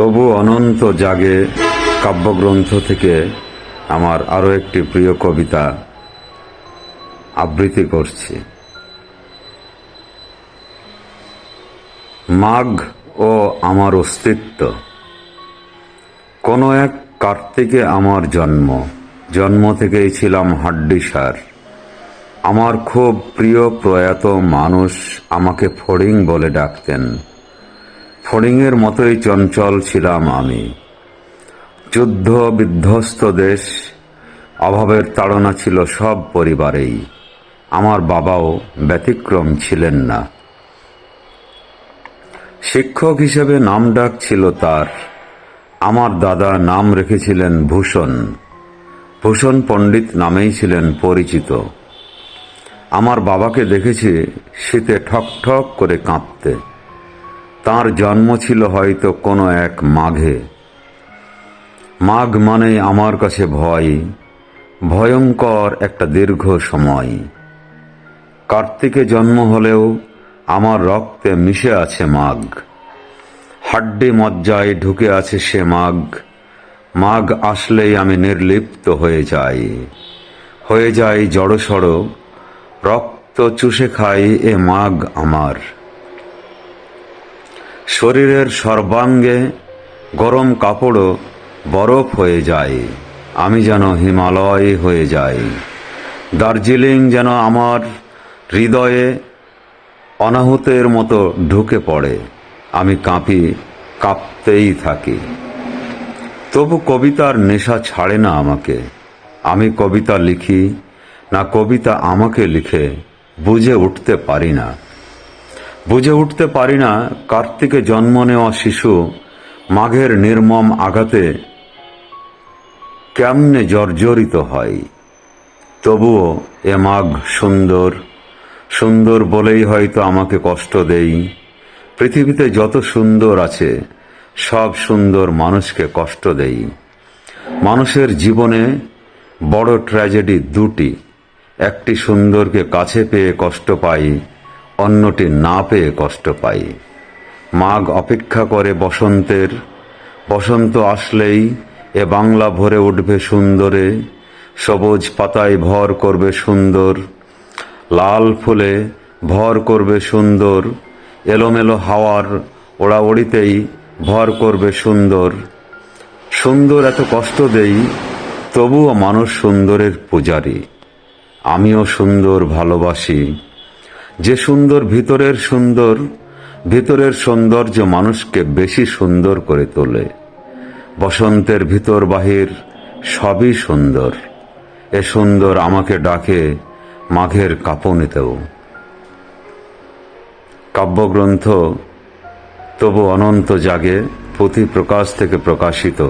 তবু অনন্ত জাগে কাব্যগ্রন্থ থেকে আমার আরও একটি প্রিয় কবিতা আবৃত্তি করছি। মাঘ ও আমার অস্তিত্ব। কোনো এক কার্তিকে আমার জন্ম। জন্ম থেকেই ছিলাম হাড্ডিসার। আমার খুব প্রিয় প্রয়াত মানুষ আমাকে ফড়িং বলে ডাকতেন। ফড়িংয়ের মতোই চঞ্চল ছিলাম আমি। যুদ্ধ বিধ্বস্ত দেশ, অভাবের তাড়না ছিল সব পরিবারেই। আমার বাবাও ব্যতিক্রম ছিলেন না। শিক্ষক হিসেবে নাম ডাক ছিল তার। আমার দাদা নাম রেখেছিলেন ভূষণ। ভূষণ পণ্ডিত নামেই ছিলেন পরিচিত। আমার বাবাকে দেখেছি শীতে ঠক ঠক করে কাঁপতে। তার জন্ম ছিল হয়তো কোনো এক মাঘে। মাঘ মানে আমার কাছে ভয়, ভয়ঙ্কর একটা দীর্ঘ সময়। কার্তিকে জন্ম হলেও আমার রক্তে মিশে আছে মাঘ। হাড্ডি মজ্জায় ঢুকে আছে সে মাঘ। মাঘ আসলেই আমি নির্লিপ্ত হয়ে যাই। হয়ে যাই জড়সড়, রক্ত চুষে খাই এ মাঘ আমার। শরীরের সর্বাঙ্গে গরম কাপড়ও বরফ হয়ে যায়। আমি যেন হিমালয় হয়ে যাই। দার্জিলিং যেন আমার হৃদয়ে অনাহুতের মতো ঢুকে পড়ে। আমি কাঁপি, কাঁপতেই থাকি। তবু কবিতার নেশা ছাড়ে না আমাকে। আমি কবিতা লিখি, না কবিতা আমাকে লিখে বুঝে উঠতে পারি না। বুঝে উঠতে পারি না কার্তিকে জন্ম নেওয়া শিশু মাঘের নির্মম আঘাতে কেমনে জর্জরিত হয়। তবুও এ মাঘ সুন্দর সুন্দর বলেই হয়তো আমাকে কষ্ট দেই। পৃথিবীতে যত সুন্দর আছে, সব সুন্দর মানুষকে কষ্ট দেই। মানুষের জীবনে বড় ট্র্যাজেডি দুটি, একটি সুন্দরকে কাছে পেয়ে কষ্ট পাই অন্যটি না পেয়ে কষ্ট পাই। মাঘ অপেক্ষা করে বসন্তের। বসন্ত আসলেই এ বাংলা ভরে উঠবে সুন্দরে। সবুজ পাতায় ভর করবে সুন্দর। লাল ফুলে ভর করবে সুন্দর। এলোমেলো হাওয়ার ওড়াওড়িতেই ভর করবে সুন্দর। সুন্দর এত কষ্ট দেই, তবুও মানুষ সুন্দরের পূজারী। আমিও সুন্দর ভালোবাসি। যে সুন্দর ভিতরের সুন্দর, ভিতরের সৌন্দর্য মানুষকে বেশি সুন্দর করে তোলে। বসন্তের ভিতর বাহির সবই সুন্দর। এ সুন্দর আমাকে ডাকে মাঘের কাঁপনিতেও। কাব্যগ্রন্থ তবু অনন্ত জাগে, পুঁথি প্রকাশ থেকে প্রকাশিত।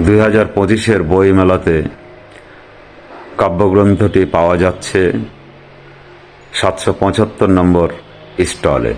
দুই হাজার পঁচিশের বইমেলাতে কাব্যগ্রন্থটি পাওয়া যাচ্ছে। সাতশো পঁচাত্তর নম্বর স্টলে।